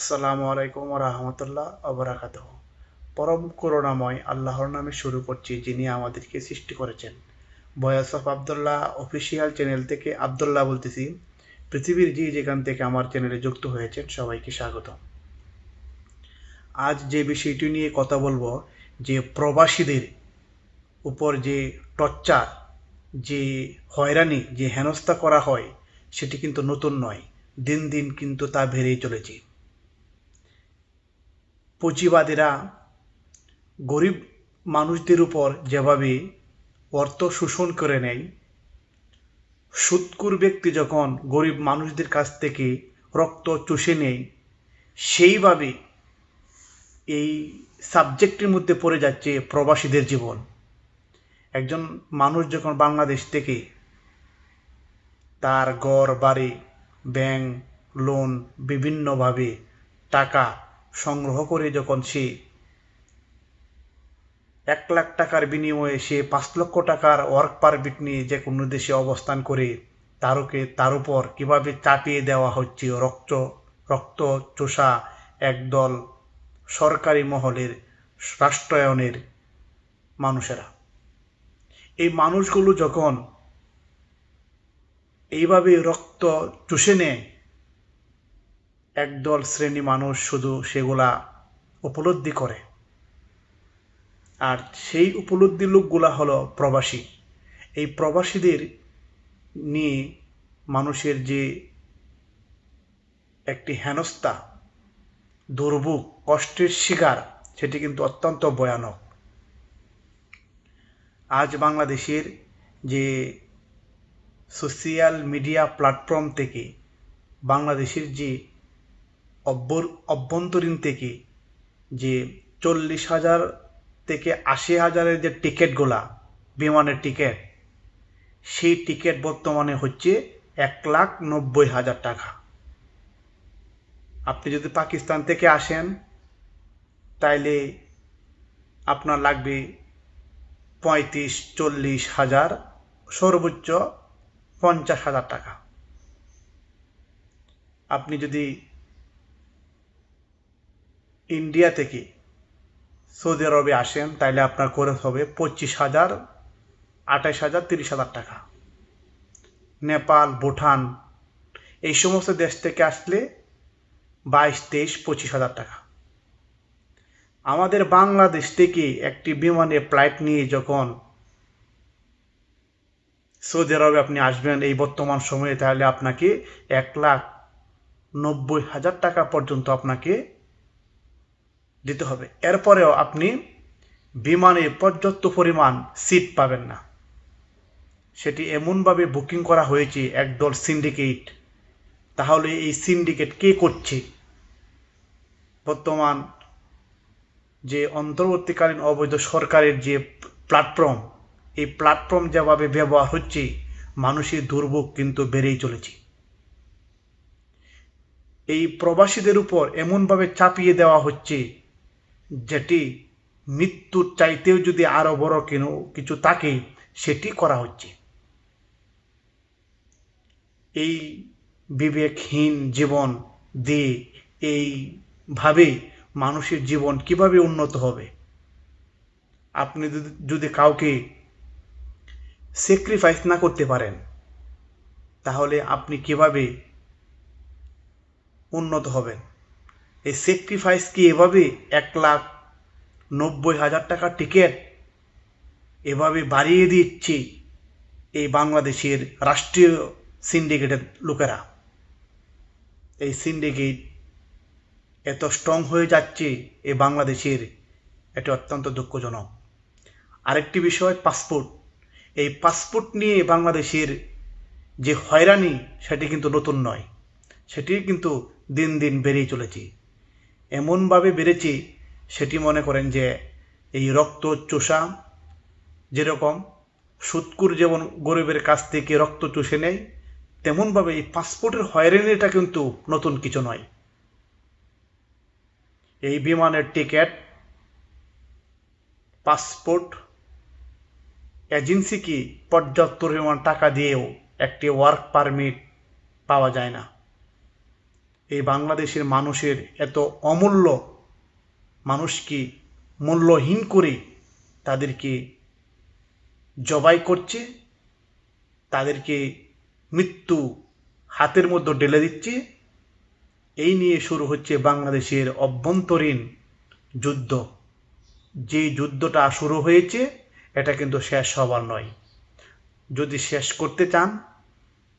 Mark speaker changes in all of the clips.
Speaker 1: আসসালামু আলাইকুম রহমতুল্লাহ আবরাকাত পরম করুণাময় আল্লাহর নামে শুরু করছি যিনি আমাদেরকে সৃষ্টি করেছেন। Voice of Abdullah official channel থেকে আবদুল্লাহ বলতেছি, পৃথিবীর যে যেখান থেকে আমার চ্যানেলে যুক্ত হয়েছেন সবাইকে স্বাগত আজ যে বিষয়টি নিয়ে কথা বলব, যে প্রবাসীদের উপর যে টর্চার, যে হয়রানি, যে হেনস্থা করা হয়, সেটি কিন্তু নতুন নয়। দিন দিন কিন্তু তা বেড়েই চলেছে। পুঁজিবাদীরা গরিব মানুষদের উপর যেভাবে অর্থ শোষণ করে নেয়, সুৎকুর ব্যক্তি যখন গরিব মানুষদের কাছ থেকে রক্ত চুষে নেয়, সেইভাবে এই সাবজেক্টের মধ্যে পড়ে যাচ্ছে প্রবাসীদের জীবন। একজন মানুষ যখন বাংলাদেশ থেকে তার ঘর, বাড়ি, ব্যাংক, লোন, বিভিন্নভাবে টাকা সংগ্রহ করে যখন সে এক লাখ টাকার বিনিময়ে সে পাঁচ লক্ষ টাকার ওয়ার্ক পারমিট নিয়ে যে কোনো দেশে অবস্থান করে, তারকে, তার উপর কীভাবে চাপিয়ে দেওয়া হচ্ছে রক্ত রক্ত চোষা একদল সরকারি মহলের রাষ্ট্রায়নের মানুষেরা। এই মানুষগুলো যখন এইভাবে রক্ত চুষে নেয় একদল শ্রেণি মানুষ শুধু সেগুলা উপলব্ধি করে। আর সেই উপলব্ধি লোকগুলা হলো প্রবাসী। এই প্রবাসীদের নিয়ে মানুষের যে একটি হেনস্থা, দুর্ভোগ, কষ্টের শিকার, সেটি কিন্তু অত্যন্ত ভয়ানক। আজ বাংলাদেশের যে সোশিয়াল মিডিয়া প্ল্যাটফর্ম থেকে বাংলাদেশের যে অভ্যন্তরীণ থেকে যে চল্লিশ হাজার থেকে আশি হাজারের যে টিকিটগুলা, বিমানের টিকিট, সেই টিকিট বর্তমানে হচ্ছে এক লাখ নব্বই হাজার টাকা। আপনি যদি পাকিস্তান থেকে আসেন, তাইলে আপনার লাগবে পঁয়ত্রিশ, চল্লিশ হাজার, সর্বোচ্চ পঞ্চাশ হাজার টাকা। আপনি যদি ইন্ডিয়া থেকে সৌদি আরবে আসেন তাহলে আপনার খরচ হবে পঁচিশ হাজার আঠাশ হাজার, তিরিশ হাজার টাকা। নেপাল, ভুটান, এই সমস্ত দেশ থেকে আসলে বাইশ, তেইশ, পঁচিশ হাজার টাকা। আমাদের বাংলাদেশ থেকে একটি বিমানে ফ্লাইট নিয়ে যখন সৌদি আরবে আপনি আসবেন এই বর্তমান সময়ে, তাহলে আপনাকে এক লাখ নব্বই হাজার টাকা পর্যন্ত আপনাকে দিতে হবে। এরপরেও আপনি বিমানে পর্যাপ্ত পরিমাণ সিট পাবেন না। সেটি এমনভাবে বুকিং করা হয়েছে একদল সিন্ডিকেট তাহলে এই সিন্ডিকেট কে করছে? বর্তমান যে অন্তর্বর্তীকালীন অবৈধ সরকারের যে প্ল্যাটফর্ম এই প্ল্যাটফর্ম যেভাবে ব্যবহার হচ্ছে, মানুষের দুর্ভোগ কিন্তু বেড়েই চলেছে। এই প্রবাসীদের উপর এমনভাবে চাপিয়ে দেওয়া হচ্ছে যেটি মৃত্যুর চাইতেও যদি আরও বড় কেন, কিছু থাকে সেটি করা হচ্ছে। এই বিবেকহীন জীবন দিয়ে এইভাবে মানুষের জীবন কীভাবে উন্নত হবে? আপনি যদি কাউকে স্যাক্রিফাইস না করতে পারেন, তাহলে আপনি কীভাবে উন্নত হবেন? এই স্যাক্রিফাইস কি এভাবে এক লাখ নব্বই হাজার টাকার টিকিট এভাবে বাড়িয়ে দিচ্ছে এই বাংলাদেশের রাষ্ট্রীয় সিন্ডিকেটের লোকেরা? এই সিন্ডিকেট এত স্ট্রং হয়ে যাচ্ছে এই বাংলাদেশের এটি অত্যন্ত দুঃখজনক। আরেকটি বিষয় পাসপোর্ট এই পাসপোর্ট নিয়ে বাংলাদেশের যে হয়রানি, সেটি কিন্তু নতুন নয়। সেটি কিন্তু দিন দিন বেড়েই চলেছে। এমনভাবে বেড়েছে, সেটি মনে করেন যে এই রক্ত চোষা যেরকম, সুৎকুর যেমন গরিবের কাছ থেকে রক্ত চুষে নেয়, তেমনভাবে এই পাসপোর্টের হয়রানিটা কিন্তু নতুন কিছু নয়। এই বিমানের টিকিট, পাসপোর্ট, এজেন্সি কি পর্যাপ্ত পরিমাণ টাকা দিয়েও একটি ওয়ার্ক পারমিট পাওয়া যায় না। এই বাংলাদেশের মানুষের এত অমূল্য মানুষকে মূল্যহীন করে তাদেরকে জবাই করছে, তাদেরকে মৃত্যু হাতের মধ্যে ঢেলে দিচ্ছে? এই নিয়ে শুরু হচ্ছে বাংলাদেশের অভ্যন্তরীণ যুদ্ধ। যে যুদ্ধটা শুরু হয়েছে, এটা কিন্তু শেষ হবার নয়। যদি শেষ করতে চান,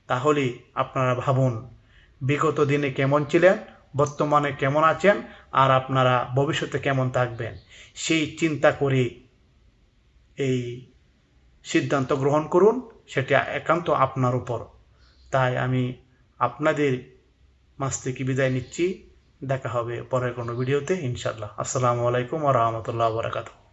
Speaker 1: তাহলে আপনারা ভাবুন বিগত দিনে কেমন ছিলেন, বর্তমানে কেমন আছেন, আর আপনারা ভবিষ্যতে কেমন থাকবেন? সেই চিন্তা করে এই সিদ্ধান্ত গ্রহণ করুন, সেটা একান্ত আপনার উপর। তাই আমি আপনাদের মাছ থেকে বিদায় নিচ্ছি। দেখা হবে পরের কোনো ভিডিওতে ইনশাল্লাহ আসসালামু আলাইকুম ওয়া রাহমাতুল্লাহি ওয়া বারাকাতুহু।